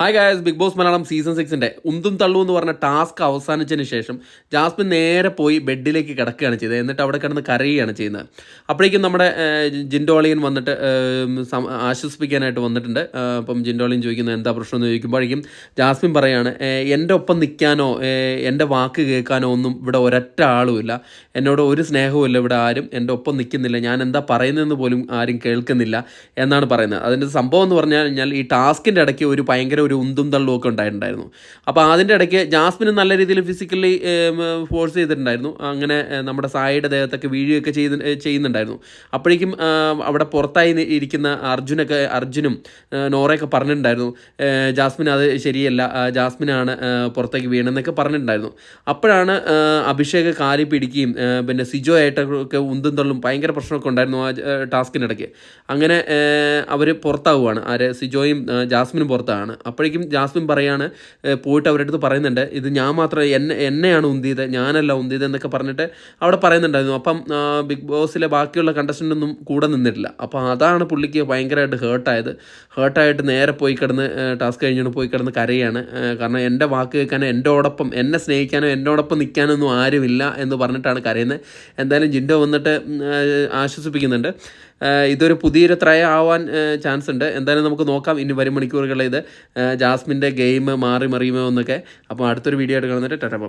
Hi guys big boss Malayalam season സിക്സിന്റെ ഉന്തും തള്ളു എന്ന് പറഞ്ഞ ടാസ്ക് അവസാനിച്ചതിന് ശേഷം ജാസ്മിൻ നേരെ പോയി ബെഡിലേക്ക് കിടക്കുകയാണ് ചെയ്തത്. എന്നിട്ട് അവിടെ കിടന്ന് കരയുകയാണ് ചെയ്യുന്നത്. അപ്പോഴേക്കും നമ്മുടെ ജിൻഡോളിയൻ വന്നിട്ട് ആശ്വസിപ്പിക്കാനായിട്ട് വന്നിട്ടുണ്ട്. അപ്പം ജിൻഡോളിയൻ ചോദിക്കുന്നത് എന്താ പ്രശ്നം എന്ന് ചോദിക്കുമ്പോഴേക്കും ജാസ്മിൻ പറയാണ് എന്റെ ഒപ്പം നിൽക്കാനോ എന്റെ വാക്ക് കേൾക്കാനോ ഒന്നും ഇവിടെ ഒരൊറ്റ ആളുമില്ല എന്നോട് ഒരു സ്നേഹവുമില്ല ഇവിടെ ആരും. എന്റെ ഒപ്പം നിൽക്കുന്നില്ല. ഞാൻ എന്താ പറയുന്നതെന്ന് പോലും ആരും കേൾക്കുന്നില്ല എന്നാണ് പറയുന്നത്. അതിന്റെ സംഭവം എന്ന് പറഞ്ഞു കഴിഞ്ഞാൽ ഈ ടാസ്കിന്റെ ഇടയ്ക്ക് ഒരു ഭയങ്കര ഒരു ഉന്തും തള്ളും ഒക്കെ ഉണ്ടായിട്ടുണ്ടായിരുന്നു. അപ്പോൾ അതിന്റെ ഇടയ്ക്ക് ജാസ്മിന് നല്ല രീതിയിൽ ഫിസിക്കലി ഫോഴ്സ് ചെയ്തിട്ടുണ്ടായിരുന്നു. അങ്ങനെ നമ്മുടെ സായിയുടെ ദേഹത്തൊക്കെ വീഴുകയൊക്കെ ചെയ്ത് ചെയ്യുന്നുണ്ടായിരുന്നു. അപ്പോഴേക്കും അവിടെ പുറത്തായി ഇരിക്കുന്ന അർജുനൊക്കെ അർജുനും നോറയൊക്കെ പറഞ്ഞിട്ടുണ്ടായിരുന്നു. ജാസ്മിൻ അത് ശരിയല്ല ജാസ്മിനാണ് പുറത്തേക്ക് വീണെന്നൊക്കെ പറഞ്ഞിട്ടുണ്ടായിരുന്നു. അപ്പോഴാണ് അഭിഷേക് കാലി പിടിക്കുകയും പിന്നെ സിജോ ആയിട്ടൊക്കെ ഉന്തും തള്ളും ഭയങ്കര പ്രശ്നമൊക്കെ ഉണ്ടായിരുന്നു ആ ടാസ്കിനിടയ്ക്ക്. അങ്ങനെ അവർ പുറത്താവുകയാണ് ആര്? സിജോയും ജാസ്മിനും പുറത്താണ്. അപ്പോഴേക്കും ജാസ്മിൻ പറയാണ് പോയിട്ട് അവരുടെ അടുത്ത് പറയുന്നുണ്ട്. ഇത് ഞാൻ മാത്രം എന്നെ എന്നെയാണ് ഉന്തിയത്. ഞാനല്ല ഉന്തിയത് എന്നൊക്കെ പറഞ്ഞിട്ട് അവിടെ പറയുന്നുണ്ടായിരുന്നു. അപ്പം ബിഗ് ബോസിലെ ബാക്കിയുള്ള കണ്ടസ്റ്റന്റൊന്നും ഒന്നും കൂടെ നിന്നിട്ടില്ല. അപ്പോൾ അതാണ് പുള്ളിക്ക് ഭയങ്കരമായിട്ട് ഹേർട്ടായത് ഹേർട്ടായിട്ട് നേരെ പോയി കിടന്ന് ടാസ്ക് കഴിഞ്ഞിട്ട് പോയി കിടന്ന് കരയാണ്. കാരണം എന്റെ വാക്ക് കേൾക്കാനോ എന്റോടൊപ്പം എന്നെ സ്നേഹിക്കാനോ എന്നോടൊപ്പം നിൽക്കാനൊന്നും ആരുമില്ല എന്ന് പറഞ്ഞിട്ടാണ് കരയുന്നത്. എന്തായാലും ജിൻഡോ വന്നിട്ട് ആശ്വസിപ്പിക്കുന്നുണ്ട്. ഇതൊരു പുതിയൊരു ത്രയ ആവാൻ ചാൻസ് ഉണ്ട്. എന്തായാലും നമുക്ക് നോക്കാം. ഇനി വരും മണിക്കൂറുകളിൽ ഇത് ജാസ്മിന്റെ ഗെയിം മാറി മറിയുമോ എന്നൊക്കെ. അപ്പോൾ അടുത്തൊരു വീഡിയോ ആയിട്ട് കാണുന്നിട്ട് ടാറ്റാ